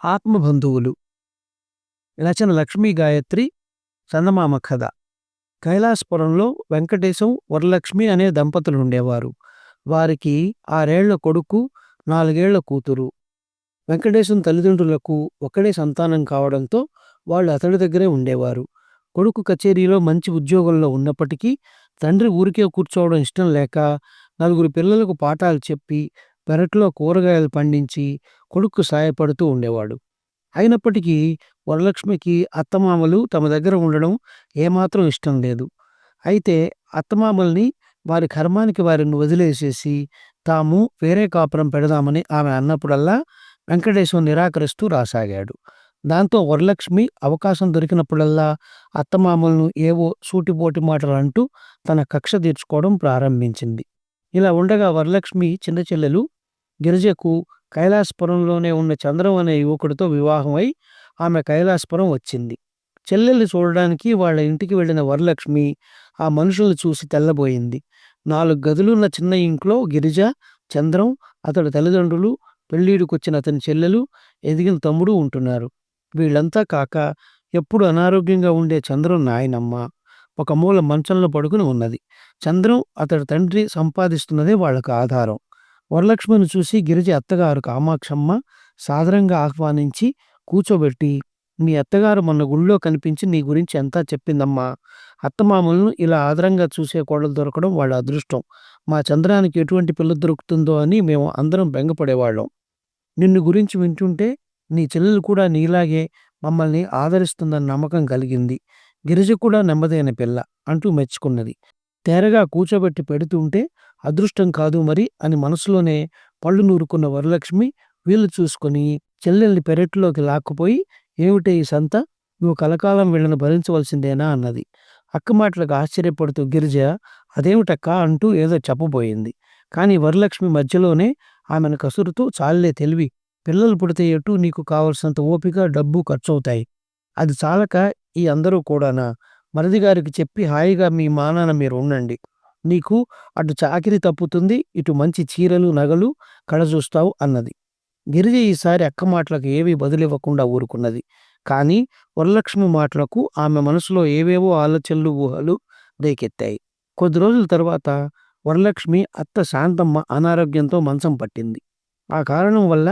ఆత్మబంధువులు. రచన లక్ష్మీ గాయత్రి చందమామ కథ. కైలాసపురంలో వెంకటేశం వరలక్ష్మి అనే దంపతులు ఉండేవారు వారికి ఆరేళ్ళ కొడుకు నాలుగేళ్ళ కూతురు. వెంకటేశం తల్లిదండ్రులకు ఒకడే సంతానం కావడంతో వాళ్ళు అతడి దగ్గరే ఉండేవారు. కొడుకు కచేరీలో మంచి ఉద్యోగంలో ఉన్నప్పటికీ తండ్రి ఊరికే కూర్చోవడం ఇష్టం లేక నలుగురు పిల్లలకు పాఠాలు చెప్పి పెరట్లో కూరగాయలు పండించి కొడుకు సాయపడుతూ ఉండేవాడు. అయినప్పటికీ వరలక్ష్మికి అత్తమామలు తమ దగ్గర ఉండడం ఏమాత్రం ఇష్టం లేదు. అయితే అత్తమామల్ని వారి కర్మానికి వారిని వదిలేసేసి తాము వేరే కాపురం పెడదామని ఆమె అన్నప్పుడల్లా వెంకటేశ్వరం నిరాకరిస్తూ రాసాగాడు. దాంతో వరలక్ష్మి అవకాశం దొరికినప్పుడల్లా అత్తమామలను ఏవో సూటిపోటి మాటలు అంటూ తన కక్ష తీర్చుకోవడం ప్రారంభించింది. ఇలా ఉండగా వరలక్ష్మి చిన్న చెల్లెలు గిరిజకు కైలాసపురంలోనే ఉన్న చంద్రం అనే యువకుడితో వివాహమై ఆమె కైలాసపురం వచ్చింది. చెల్లెల్ని చూడడానికి వాళ్ళ ఇంటికి వెళ్ళిన వరలక్ష్మి ఆ మనుషుల్ని చూసి తెల్లబోయింది. నాలుగు గదులున్న చిన్న ఇంట్లో గిరిజ చంద్రం అతడి తల్లిదండ్రులు పెళ్ళీడుకొచ్చిన అతని చెల్లెలు ఎదిగిన తమ్ముడు ఉంటున్నారు. వీళ్ళంతా కాక ఎప్పుడు అనారోగ్యంగా ఉండే చంద్రం నాయనమ్మ ఒక మూల మంచంలో పడుకుని ఉన్నది. చంద్రం అతడి తండ్రి సంపాదిస్తున్నదే వాళ్ళకు ఆధారం. వరలక్ష్మిని చూసి గిరిజ అత్తగారు కామాక్షమ్మ సాదరంగా ఆహ్వానించి కూర్చోబెట్టి మీ అత్తగారు మొన్న గుళ్ళో కనిపించి నీ గురించి ఎంతా చెప్పిందమ్మా. అత్తమామలను ఇలా ఆదరంగా చూసే కోడలు దొరకడం వాళ్ళ అదృష్టం. మా చంద్రానికి ఎటువంటి పిల్ల దొరుకుతుందో అని మేము అందరం బెంగపడేవాళ్ళం. నిన్ను గురించి వింటుంటే నీ చెల్లెలు కూడా నీలాగే మమ్మల్ని ఆదరిస్తుందన్న నమ్మకం కలిగింది. గిరిజ కూడా నెమ్మదైన పిల్ల అంటూ మెచ్చుకున్నది. తేరగా కూర్చోబెట్టి పెడుతుంటే అదృష్టం కాదు మరి అని మనసులోనే పళ్ళు నూరుకున్న వరలక్ష్మి వీళ్ళు చూసుకొని చెల్లెల్ని పెరట్లోకి లాక్కుపోయి ఏమిటే ఈ సంత? నువ్వు కలకాలం వీళ్ళని భరించవలసిందేనా? అన్నది. అక్క మాటలకు ఆశ్చర్యపడుతూ గిరిజ అదేమిటక్క? అంటూ ఏదో చెప్పబోయింది. కానీ వరలక్ష్మి మధ్యలోనే ఆమెను కసురుతూ చాలే తెలివి పిల్లలు పుడితే ఎటు నీకు కావలసినంత ఓపిక డబ్బు ఖర్చవుతాయి. అది చాలక ఈ అందరూ కూడానా? మరిది గారికి చెప్పి హాయిగా మీ మానాన మీరు ఉండండి. నీకు అటు చాకిరి తప్పుతుంది ఇటు మంచి చీరలు నగలు కడజూస్తావు అన్నది. గిరిజ ఈసారి అక్క మాటలకు ఏమీ బదులివ్వకుండా ఊరుకున్నది. కానీ వరలక్ష్మి మాటలకు ఆమె మనసులో ఏవేవో ఆలోచనలు ఊహలు రేకెత్తాయి. కొద్ది రోజుల తర్వాత వరలక్ష్మి అత్త శాంతమ్మ అనారోగ్యంతో మంచం పట్టింది. ఆ కారణం వల్ల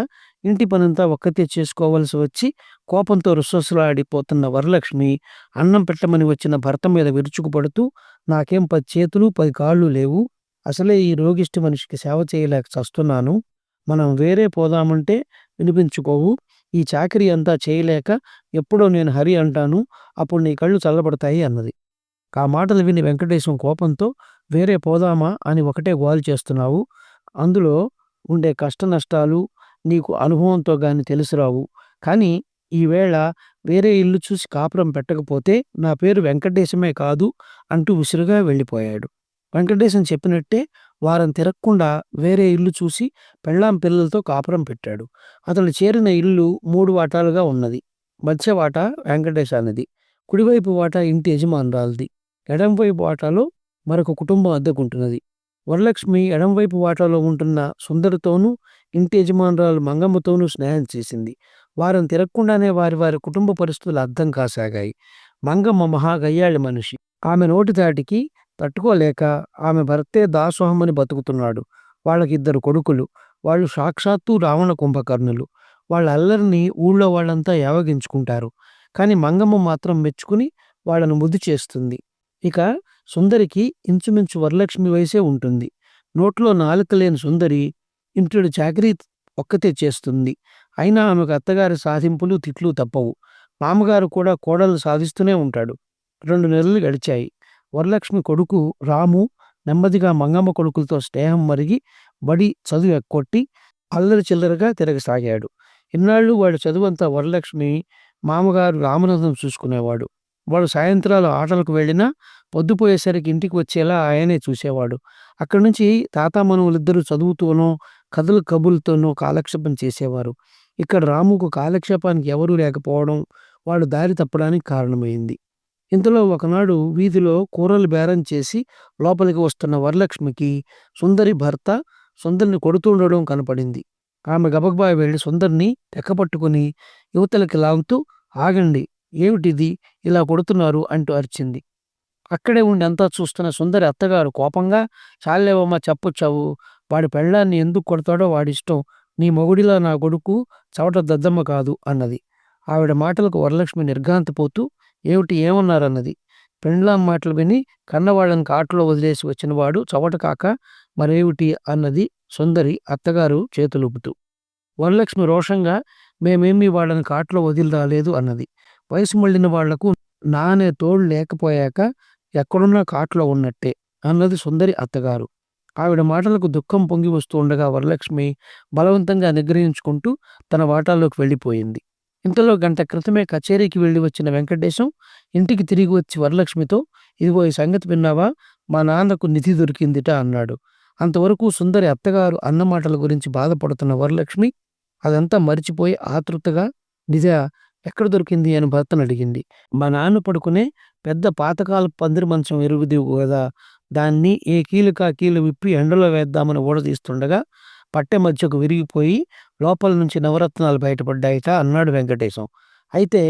ఇంటి పనంతా ఒక్కతే చేసుకోవలసి వచ్చి కోపంతో రుసరుసలాడిపోతున్న వరలక్ష్మి అన్నం పెట్టమని వచ్చిన భర్త మీద విరుచుకుపడుతూ నాకేం పది చేతులు పది కాళ్ళు లేవు. అసలే ఈ రోగిష్టి మనిషికి సేవ చేయలేక చస్తున్నాను. మనం వేరే పోదామంటే వినిపించుకోవు. ఈ చాకరీ అంతా చేయలేక ఎప్పుడో నేను హరి అంటాను. అప్పుడు నీ కళ్ళు చల్లబడతాయి అన్నది. ఆ మాటలు విని వెంకటేశం కోపంతో వేరే పోదామా అని ఒకటే గోల్ చేస్తున్నావు. అందులో ఉండే కష్ట నష్టాలు నీకు అనుభవంతో గాని తెలుసురావు కానీ ఈవేళ వేరే ఇల్లు చూసి కాపురం పెట్టకపోతే నా పేరు వెంకటేశమే కాదు అంటూ ఉసిరుగా వెళ్ళిపోయాడు. వెంకటేశం చెప్పినట్టే వారం తిరగకుండా వేరే ఇల్లు చూసి పెళ్ళాం పిల్లలతో కాపురం పెట్టాడు. అతను చేరిన ఇల్లు మూడు వాటాలుగా ఉన్నది. మధ్య వాటా వెంకటేశానిది. కుడివైపు వాటా ఇంటి యజమానురాలది. ఎడంవైపు వాటాలో మరొక కుటుంబం అద్దెకుంటున్నది. వరలక్ష్మి ఎడంవైపు వాటాలో ఉంటున్న సుందరితోనూ ఇంటి యజమానురాలు మంగమ్మతోనూ స్నేహం చేసింది. వారం తిరగకుండానే వారి వారి కుటుంబ పరిస్థితులు అర్థం కాసాగాయి. మంగమ్మ మహాగయ్యాళి మనిషి. ఆమె నోటి దాటికి తట్టుకోలేక ఆమె భర్తే దాసోహమని బతుకుతున్నాడు. వాళ్ళకి ఇద్దరు కొడుకులు. వాళ్ళు సాక్షాత్తు రావణ కుంభకర్ణులు. వాళ్ళ అల్లరిని ఊళ్ళో వాళ్ళంతా యావగించుకుంటారు. కానీ మంగమ్మ మాత్రం మెచ్చుకుని వాళ్ళను ముద్దు చేస్తుంది. ఇక సుందరికి ఇంచుమించు వరలక్ష్మి వయసే ఉంటుంది. నోట్లో నాలుక లేని సుందరి ఇంట్లో చాకరీ ఒక్కతే చేస్తుంది. అయినా ఆమెకు అత్తగారి సాధింపులు తిట్లు తప్పవు. మామగారు కూడా కోడలు సాధిస్తూనే ఉంటాడు. రెండు నెలలు గడిచాయి. వరలక్ష్మి కొడుకు రాము నెమ్మదిగా మంగమ్మ కొడుకులతో స్నేహం మరిగి బడి చదువు ఎక్కొట్టి అల్లరి చిల్లరగా తిరగసాగాడు. ఇన్నాళ్ళు వాడి చదువంతా వరలక్ష్మి మామగారు రామనాథం చూసుకునేవాడు. వాడు సాయంత్రాలు ఆటలకు వెళ్ళినా పొద్దుపోయేసరికి ఇంటికి వచ్చేలా ఆయనే చూసేవాడు. అక్కడి నుంచి తాత మనవులిద్దరూ చదువుతూనో కథలు కబుల్తోనో కాలక్షేపం చేసేవారు. ఇక్కడ రాముకు కాలక్షేపానికి ఎవరూ లేకపోవడం వాడు దారి తప్పడానికి కారణమైంది. ఇంతలో ఒకనాడు వీధిలో కూరలు బేరం చేసి లోపలికి వస్తున్న వరలక్ష్మికి సుందరి భర్త సుందరిని కొడుతుండడం కనపడింది. ఆమె గబగబా వెళ్ళి సుందర్ని తెక్కపట్టుకుని యువతలకి లాగుతూ ఆగండి ఏమిటిది? ఇలా కొడుతున్నారు అంటూ అరిచింది. అక్కడే ఉండి అంతా చూస్తున్న సుందరి అత్తగారు కోపంగా చాలేవమ్మ చెప్పొచ్చావు. వాడి పెళ్ళాన్ని ఎందుకు కొడతాడో వాడిష్టం నీ మొగుడిలా నా కొడుకు చవట దద్దమ్మ కాదు అన్నది. ఆవిడ మాటలకు వరలక్ష్మి నిర్ఘాంతపోతూ ఏమిటి ఏమన్నారన్నది? పెండ్లాం మాటలు విని కన్నవాళ్ళని కాట్లో వదిలేసి వచ్చినవాడు చవట కాక మరేమిటి అన్నది సుందరి అత్తగారు చేతులుపుతూ. వరలక్ష్మి రోషంగా మేమేమి వాళ్ళని కాట్లో వదిలి రాలేదు అన్నది. వయసు మళ్ళిన వాళ్ళకు నానే తోడు లేకపోయాక ఎక్కడున్నా కాట్లో ఉన్నట్టే అన్నది సుందరి అత్తగారు. ఆవిడ మాటలకు దుఃఖం పొంగి వస్తూ ఉండగా వరలక్ష్మి బలవంతంగా నిగ్రహించుకుంటూ తన వాటాల్లోకి వెళ్ళిపోయింది. ఇంతలో గంట క్రితమే కచేరీకి వెళ్ళి వచ్చిన వెంకటేశం ఇంటికి తిరిగి వచ్చి వరలక్ష్మితో ఇదిగో ఈ సంగతి విన్నావా? మా నాన్నకు నిధి దొరికిందిట అన్నాడు. అంతవరకు సుందరి అత్తగారు అన్న మాటల గురించి బాధపడుతున్న వరలక్ష్మి అదంతా మరిచిపోయి ఆతృతగా నిజ ఎక్కడ దొరికింది అని భర్తను అడిగింది. మా నాన్న పడుకునే పెద్ద పాతకాల పందిరి మంచం ఎరుగుది కదా దాన్ని ఏ కీలుకా కీలు విప్పి ఎండలో వేద్దామని ఊడదీస్తుండగా పట్టె మధ్యకు విరిగిపోయి లోపల నుంచి నవరత్నాలు బయటపడ్డాయిట అన్నాడు వెంకటేశం. అయితే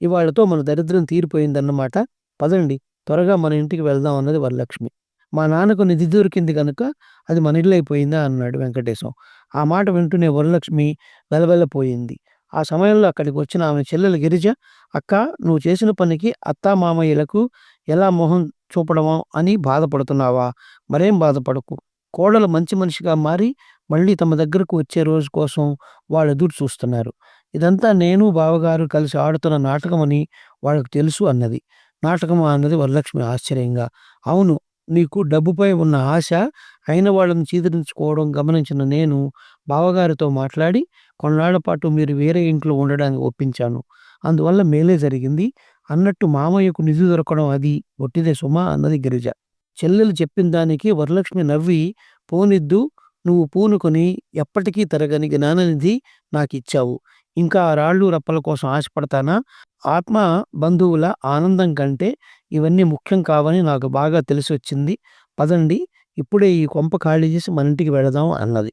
ఇవాళతో మన దరిద్రం తీరిపోయిందన్నమాట. పదండి త్వరగా మన ఇంటికి వెళ్దాం అన్నది వరలక్ష్మి. మా నాన్నకు నిధి దొరికింది కనుక అది మన ఇల్లు అయిపోయిందా అన్నాడు వెంకటేశం. ఆ మాట వింటూనే వరలక్ష్మి వెలవెలపోయింది. ఆ సమయంలో అక్కడికి వచ్చిన ఆమె చెల్లెలు గిరిజ అక్క నువ్వు చేసిన పనికి అత్త మామయ్యలకు ఎలా మొహం చూపడమో అని బాధపడుతున్నావా? మరేం బాధపడకు. కోడలు మంచి మనిషిగా మారి మళ్ళీ తమ దగ్గరకు వచ్చే రోజు కోసం వాళ్ళు ఎదురు చూస్తున్నారు. ఇదంతా నేను బావగారు కలిసి ఆడుతున్న నాటకమని వాళ్ళకు తెలుసు అన్నది. నాటకమా అన్నది వరలక్ష్మి ఆశ్చర్యంగా అవును నీకు డబ్బుపై ఉన్న ఆశ అయిన వాళ్ళని చీదరించుకోవడం గమనించిన నేను బావగారితో మాట్లాడి కొన్నాళ్ళ పాటు మీరు వేరే ఇంట్లో ఉండడానికి ఒప్పించాను. అందువల్ల మేలే జరిగింది. అన్నట్టు మామయ్యకు నిధి దొరకడం అది. ఒట్టిదే సుమా అన్నది గిరిజ. చెల్లెలు చెప్పిన దానికి వరలక్ష్మి నవ్వి పోనిద్దు నువ్వు పూనుకొని ఎప్పటికీ తరగని జ్ఞాననిధి నాకు ఇచ్చావు ఇంకా ఆ రాళ్ళు రప్పల కోసం ఆశపడతానా? ఆత్మ బంధువుల ఆనందం కంటే ఇవన్నీ ముఖ్యం కావని నాకు బాగా తెలిసి వచ్చింది పదండి ఇప్పుడే ఈ కొంప ఖాళీ చేసి మన ఇంటికి వెళదాం అన్నది.